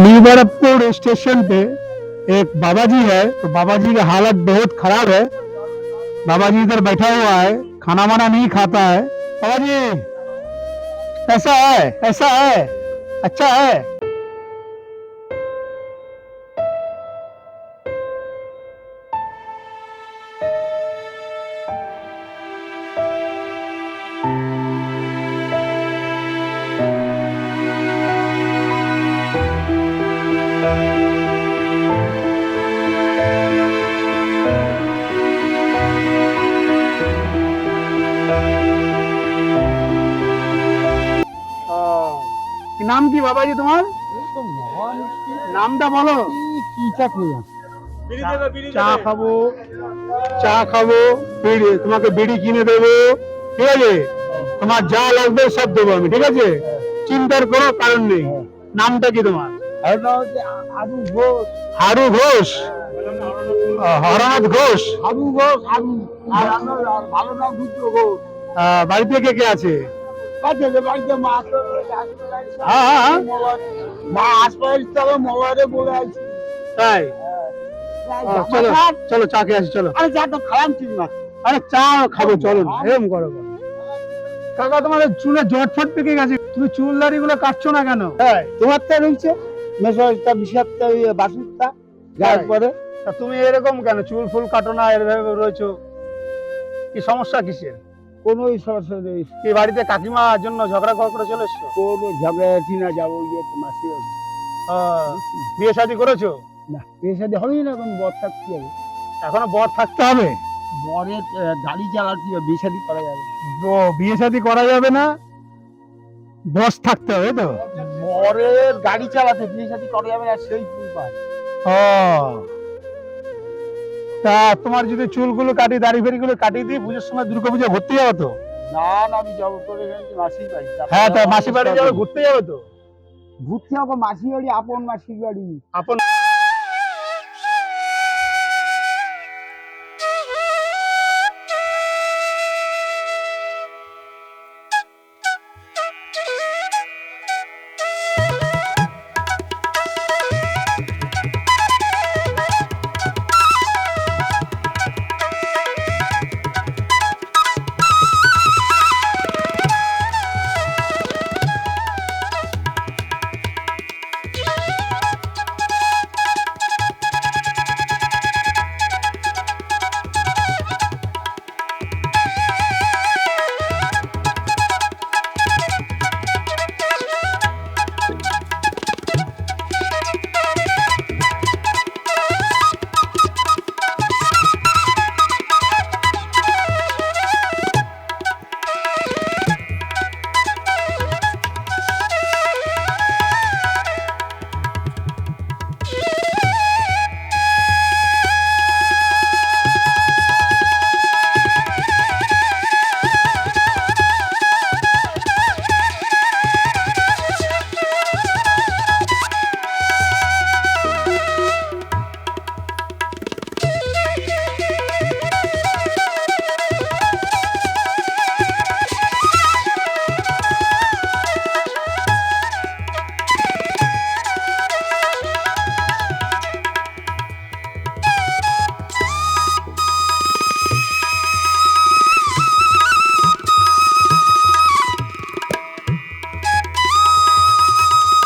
New station पे एक बाबा जी है तो बाबा जी की हालत बहुत खराब है। बाबा जी इधर बैठा हुआ है, खाना वाना नहीं खाता है। बाबा जी ऐसा है ऐसा है अच्छा है। নাম কি বাবাজি তোমার? নামটা বলো। কি চা চা খাব। চা খাব। বিড়ি তোমাকে বিড়ি কিনে দেবো। ঠিক আছে? তোমার যা লাগবে সব দেবো আমি ঠিক আছে? চিন্তার কোনো কারণ নেই। নামটা কি তোমার? হারু ঘোষ। হরনাথ ঘোষ? নাম ঘোষ। বাড়িতে কে কে আছে? বাড়িতে বাড়িতে হ্যাঁ, হ্যাঁ, হ্যাঁ। তবে মোবাইলে বলে আছে তাই চলো চলো চা খেয়ে আসি চলো। আরে তো খালাম চা খাব চলো। না এরকম করো। কাকা তোমাদের চুলে জট ফট পেকে গেছে। তুমি চুল দাড়ি গুলো কাটছো না কেন? তোমার তো রয়েছে মেসরটা বিষাক্ত বাসুরটা পরে। তুমি এরকম কেন? চুল ফুল কাটো না এরভাবে রয়েছো। কি সমস্যা কিসের? কোনো কি বাড়িতে কাকিমার জন্য ঝগড়া কর করে চলে এসছো? কোনো ঝগড়াঝাটি না যাব মাসি বিয়ে শাদী করেছ? না এর সাথে হবেই না এখন বর থাকতে হবে। এখনও বর থাকতে হবে? বরের গাড়ি চালাতে হবে? বিষাদি করা যাবে। ও বিয়ে শাদী করা যাবে না? বস থাকতে হবে তো? বরের গাড়ি চালাতে বিয়ে শাদি করা যাবে না সেই ফুল ও। তা তোমার যদি চুলগুলো কাটি দাড়ি ফেড়ি গুলো কাটিয়ে দিয়ে পুজোর সময় দুর্গা পুজো ঘুরতে যাব তো? না না আমি যাব তোর মাসির বাড়ি। হ্যাঁ তা মাসি বাড়ি যাব ঘুরতে যাব তো? ঘুরতে যাব মাসি বাড়ি আপন মাসির বাড়ি। আপন